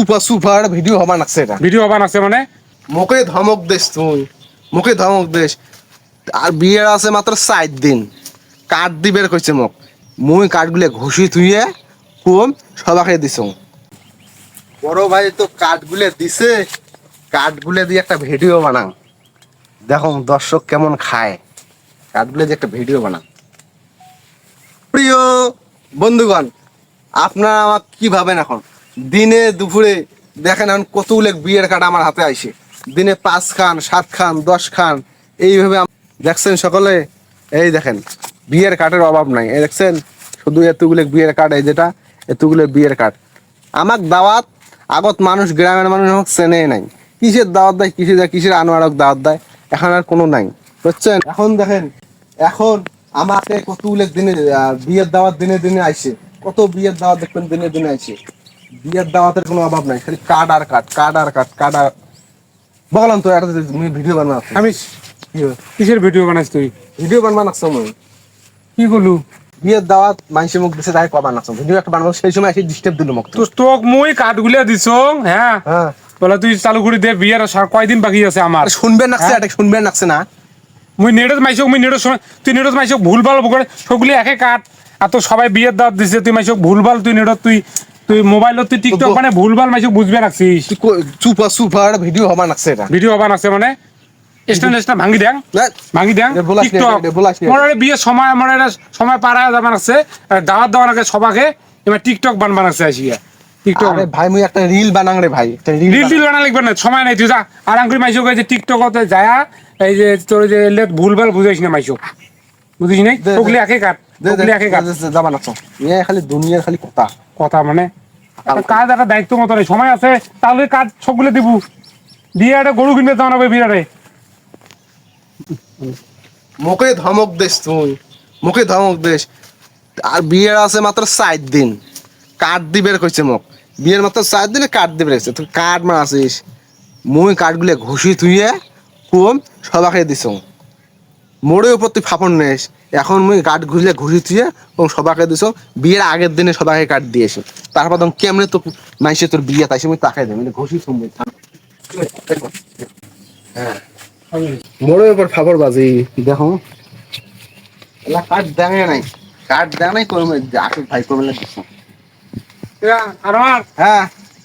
Super super video হবা নাছে এটা। Video বান আছে মানে? মুখে ধমক দেশ তুই মুখে ধমক দেশ আর বিয়ের আছে মাত্র সাত দিন। কাঠ দি বের করছে মোক। মুই কাঠগুলো ঘষি থুয়ে কম সবাকে দিছ। বড় ভাই তো কাঠগুলো দিছে। কাঠগুলো দিয়ে একটা ভিডিও বানাং দেখো দর্শক কেমন খায়। কাঠগুলো দিয়ে একটা ভিডিও বানাং প্রিয় বন্ধুগণ আপনারা আমার কি ভাবেন এখন? দিনে দুপুরে দেখেন এখন কতগুলো বিয়ের কার্ড আমার হাতে আইসে দিনে পাঁচ খান, সাত খান, দশ খান, এইভাবে দেখছেন সকলে? এই দেখেন, বিয়ের কার্ডের অভাব নাই। এই দেখছেন? শুধু এতগুলো বিয়ের কার্ড, এই যেটা, এতগুলো বিয়ের কার্ড। আমাক দাওয়াত, আগত মানুষ, গ্রামের মানুষ আমাকে চেনে নাই। কিসের দাওয়াত দেয়, কিসের দেয়, কিসের আনোয়ারক দাওয়াত দেয়, এখন আর কোনো নাই। বুঝছেন? এখন দেখেন, এখন আমাকে কতগুলো দিনে বিয়ের দাওয়াত দিনে দিনে আইছে। কত বিয়ের দাওয়াত দেখবেন দিনে দিনে আইছে। বিয়ের দাওয়াতের কোনো অভাব নাই খালি কার্ড আর কার্ড কার্ড আর কার্ড কার্ড আর বললাম তো একটা ভিডিও বানানো আমি কিসের ভিডিও বানাইছ তুই? ভিডিও বানানো নাকছো মই। কি করলু বিয়ের দাওয়াত মানুষের মুখ দিছে তাই কবার নাকছো। ভিডিও একটা বানাবো সেই সময় এসে ডিস্টার্ব দিল মুখ তো তোক মুই কাঠগুলা দিছ হ্যাঁ হ্যাঁ বলে তুই চালু করে দে বিয়ের আর কয়দিন বাকি আছে আমার আর শুনবেন নাকছে এটা শুনবেন নাকছে না। মুই নেটত মাইছক মুই নেটত সময় তুই নেটত মাইছক ভুল ভালো করে সবগুলি একে কাট। আর তো সবাই বিয়ের দাঁত দিছে তুই মাইছক ভুল ভালো তুই নেটত তুই তুই মোবাইলত তুই টিকটক মানে ভুল ভালো মাইছক বুঝবে রাখছিস। সুপার সুপার ভিডিও হবা নাকছে এটা। ভিডিও বান আছে মানে? স্ট্যান্ড স্ট্যান্ড ভাঙি দেন ভাঙি দেন নি, টিকটক নি। বিয়ে সময় আমার সময় পারা যাবার আছে দাওয়াত দেওয়ার আগে সবাকে এবার টিকটক বান বানাচ্ছে আসিয়া টিকটক আরে ভাই মুই একটা রিল বানাং রে ভাই। রিল রিল বানা। লাগবে না? সময় নাই তুই যা। আর আঙ্গুরি মাইছক এই যে টিকটকতে যায়া এই যে তোর যে লেট ভুল ভালো বুঝাইস না? মাইছক বুঝিস নাই। ওগুলি একে কাট ওগুলি একে কাট। যাবা নাকছো। ইয়ে খালি দুনিয়ার খালি কথা। কথা মানে? কাজ একটা দায়িত্ব মতো সময় আছে তাহলে কাজ সবগুলো দিব। দিয়ে একটা গরু কিনবে জানাবে বিরাটে। মুখে ধমক দেশ তুই। মুখে ধমক দেশ আর বিয়ের আছে মাত্র সাত দিন। কাঠ দি বের করছে মোক। বিয়ের মাত্র সাত দিনে কাঠ দি বের তুই কাঠ মার আসিস মুই কাঠগুলো ঘষি থুয়ে কম সবাকে দিছ। মোড়ে উপর তুই ফাপন নেস। এখন মুই কাঠ ঘুরলে ঘুষি থুয়ে এবং সবাকে দিছ বিয়ের আগের দিনে সবাকে কাঠ দিয়েছি। তারপর তখন কেমনে তো মাইসে তোর বিয়ে তাইছে মুই তাকাই দেব ঘষি থুম হ্যাঁ। মোড়ের উপর ফাপড় বাজি দেখো। কাঠ দেয় নাই কাঠ দেয় নাই করবে আসল ভাই করবে না। আর হ্যাঁ।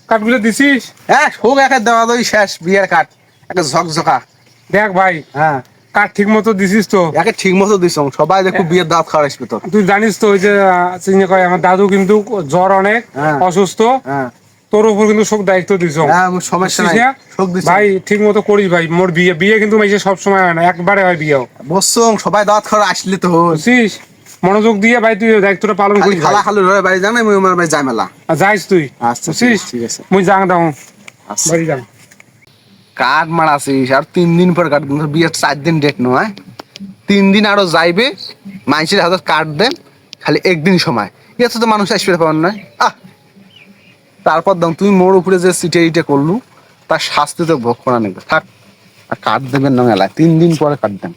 কাঠগুলো দিছিস? হ্যাঁ হোক একে দেওয়া দই শেষ বিয়ের কাঠ একটা ঝকঝকা। দেখ ভাই। হ্যাঁ। কাঠ ঠিক মতো দিছিস তো? একে ঠিক মতো দিছ সবাই দেখো বিয়ের দাঁত খাওয়া আসবে তোর তুই জানিস তো ওই যে চিনি কয় আমার দাদু কিন্তু জ্বর অনেক হ্যাঁ। অসুস্থ। হ্যাঁ। তোর উপর কিন্তু সব দায়িত্ব দিছ। হ্যাঁ সমস্যা নাই। ভাই ঠিক মতো করিস ভাই। মোর বিয়ে বিয়ে কিন্তু মাইসে সব সময় হয় না। একবারে হয় বিয়েও। বসছং সবাই দাঁত খাওয়া আসলি তো বুঝছিস? মনোযোগ দিয়ে ভাই তুই দায়িত্বটা পালন করিস ভাই। খালা খালু রয়ে বাড়ি জানাই মুই আমার বাড়ি যাই মেলা। যাইস তুই। আচ্ছা, ঠিক আছে। মুই যাং দাও। আচ্ছা। বাড়ি যাং কাঠ মারাছিস আর তিন দিন পর কাঠ বিয়ের চার দিন ডেট নয়। তিন দিন আরও যাইবে, মানুষের হাতে কাঠ দেন, খালি একদিন সময়। এত তো মানুষ আসবে পাবেন না আহ! তারপর দাম তুমি মোর উপরে যে সিটে ইটে করলু, তার শাস্তি তো ভোগ করা নেবে থাক, আর কাঠ দেবেন না মেলায়। তিন দিন পরে কাঠ দেন।